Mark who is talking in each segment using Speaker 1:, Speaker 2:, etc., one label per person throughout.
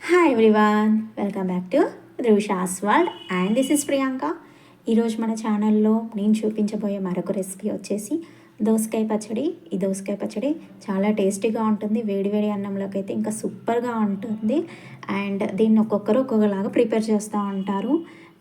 Speaker 1: Hi everyone welcome back to ధృషాస్ world and this is Priyanka ఈరోజు మన ఛానల్లో నేను చూపించబోయే మరొక రెసిపీ వచ్చేసి దోసకాయ పచ్చడి. ఈ దోసకాయ పచ్చడి చాలా టేస్టీగా ఉంటుంది వేడివేడి అన్నంలోకి అయితే ఇంకా సూపర్గా ఉంటుంది. అండ్ దీన్ని ఒక్కొక్కరు ఒక్కొక్కలాగా ప్రిపేర్ చేస్తూ ఉంటారు.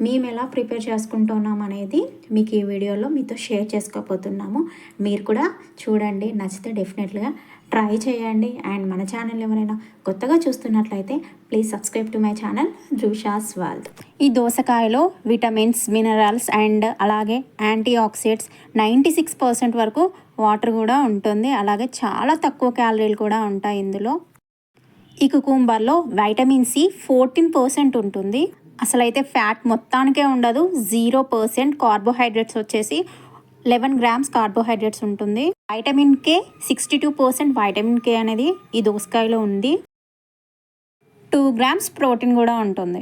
Speaker 1: మేము ఎలా ప్రిపేర్ చేసుకుంటున్నాం అనేది మీకు ఈ వీడియోలో మీతో షేర్ చేసుకోబోతున్నాము. మీరు కూడా చూడండి నచ్చితే డెఫినెట్గా ట్రై చేయండి. అండ్ మన ఛానల్ ఎవరైనా కొత్తగా చూస్తున్నట్లయితే please subscribe to my channel జూషాస్ వాల్త్ ఈ దోసకాయలో విటమిన్స్ మినరల్స్ అండ్ అలాగే antioxidants ninety six percent వరకు వాటర్ కూడా ఉంటుంది. అలాగే చాలా తక్కువ క్యాలరీలు కూడా ఉంటాయి ఇందులో. ఈ కుకుంబర్లో వైటమిన్ సి ఫోర్టీన్ పర్సెంట్ ఉంటుంది. అసలు అయితే ఫ్యాట్ మొత్తానికే ఉండదు. జీరో పర్సెంట్ కార్బోహైడ్రేట్స్ వచ్చేసి లెవెన్ గ్రామ్స్ కార్బోహైడ్రేట్స్ ఉంటుంది. Vitamin K sixty two percent vitamin K అనేది ఈ దోసకాయలో ఉంది. టూ గ్రామ్స్ ప్రోటీన్ కూడా ఉంటుంది.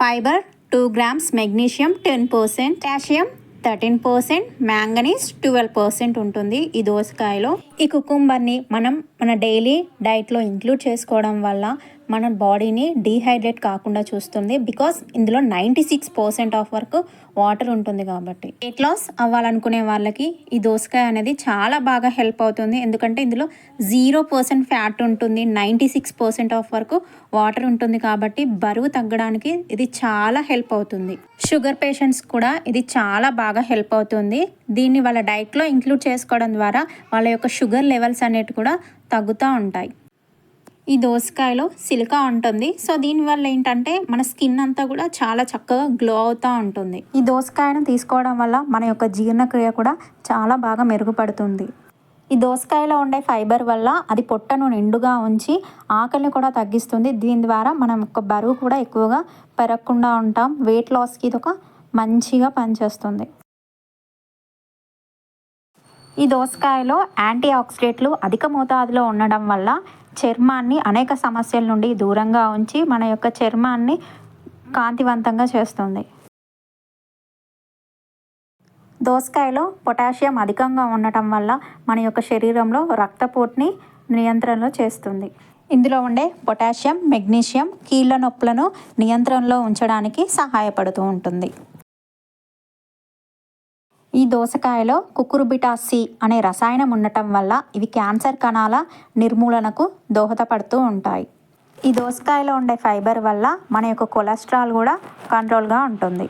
Speaker 1: Fibre two grams magnesium ten percent. Calcium thirteen percent. Manganese twelve percent ఉంటుంది ఈ దోసకాయలో. ఈ కుకుంబర్ని మనం మన డైలీ డైట్లో ఇంక్లూడ్ చేసుకోవడం వల్ల మన బాడీని డీహైడ్రేట్ కాకుండా చూస్తుంది బికాస్ ఇందులో నైంటీ సిక్స్ పర్సెంట్ ఆఫ్ వరకు వాటర్ ఉంటుంది కాబట్టి. వెయిట్ లాస్ అవ్వాలనుకునే వాళ్ళకి ఈ దోసకాయ అనేది చాలా బాగా హెల్ప్ అవుతుంది. ఎందుకంటే ఇందులో జీరో పర్సెంట్ ఫ్యాట్ ఉంటుంది నైంటీ సిక్స్ పర్సెంట్ ఆఫ్ వరకు వాటర్ ఉంటుంది కాబట్టి బరువు తగ్గడానికి ఇది చాలా హెల్ప్ అవుతుంది. షుగర్ పేషెంట్స్ కూడా ఇది చాలా బాగా హెల్ప్ అవుతుంది. దీన్ని వాళ్ళ డైట్లో ఇంక్లూడ్ చేసుకోవడం ద్వారా వాళ్ళ యొక్క షుగర్ లెవెల్స్ అనేవి కూడా తగ్గుతూ ఉంటాయి. ఈ దోసకాయలో సిలికా ఉంటుంది. సో దీనివల్ల ఏంటంటే మన స్కిన్ అంతా కూడా చాలా చక్కగా గ్లో అవుతూ ఉంటుంది. ఈ దోసకాయను తీసుకోవడం వల్ల మన యొక్క జీర్ణక్రియ కూడా చాలా బాగా మెరుగుపడుతుంది. ఈ దోసకాయలో ఉండే ఫైబర్ వల్ల అది పొట్టను నిండుగా ఉంచి ఆకలిని కూడా తగ్గిస్తుంది. దీని ద్వారా మనం యొక్క బరువు కూడా ఎక్కువగా పెరగకుండా ఉంటాం. వెయిట్ లాస్కి ఇది ఒక మంచిగా పనిచేస్తుంది. ఈ దోసకాయలో యాంటీ ఆక్సిడెంట్లు అధిక మోతాదులో ఉండడం వల్ల చర్మాన్ని అనేక సమస్యల నుండి దూరంగా ఉంచి మన యొక్క చర్మాన్ని కాంతివంతంగా చేస్తుంది. దోసకాయలో పొటాషియం అధికంగా ఉండటం వల్ల మన యొక్క శరీరంలో రక్తపోటుని నియంత్రణలో చేస్తుంది. ఇందులో ఉండే పొటాషియం మెగ్నీషియం కీళ్ళ నొప్పులను నియంత్రణలో ఉంచడానికి సహాయపడుతూ ఉంటుంది. ఈ దోసకాయలో కుకురుబిటాసి అనే రసాయనం ఉండటం వల్ల ఇవి క్యాన్సర్ కణాల నిర్మూలనకు దోహదపడుతూ ఉంటాయి. ఈ దోసకాయలో ఉండే ఫైబర్ వల్ల మన యొక్క కొలెస్ట్రాల్ కూడా కంట్రోల్గా ఉంటుంది.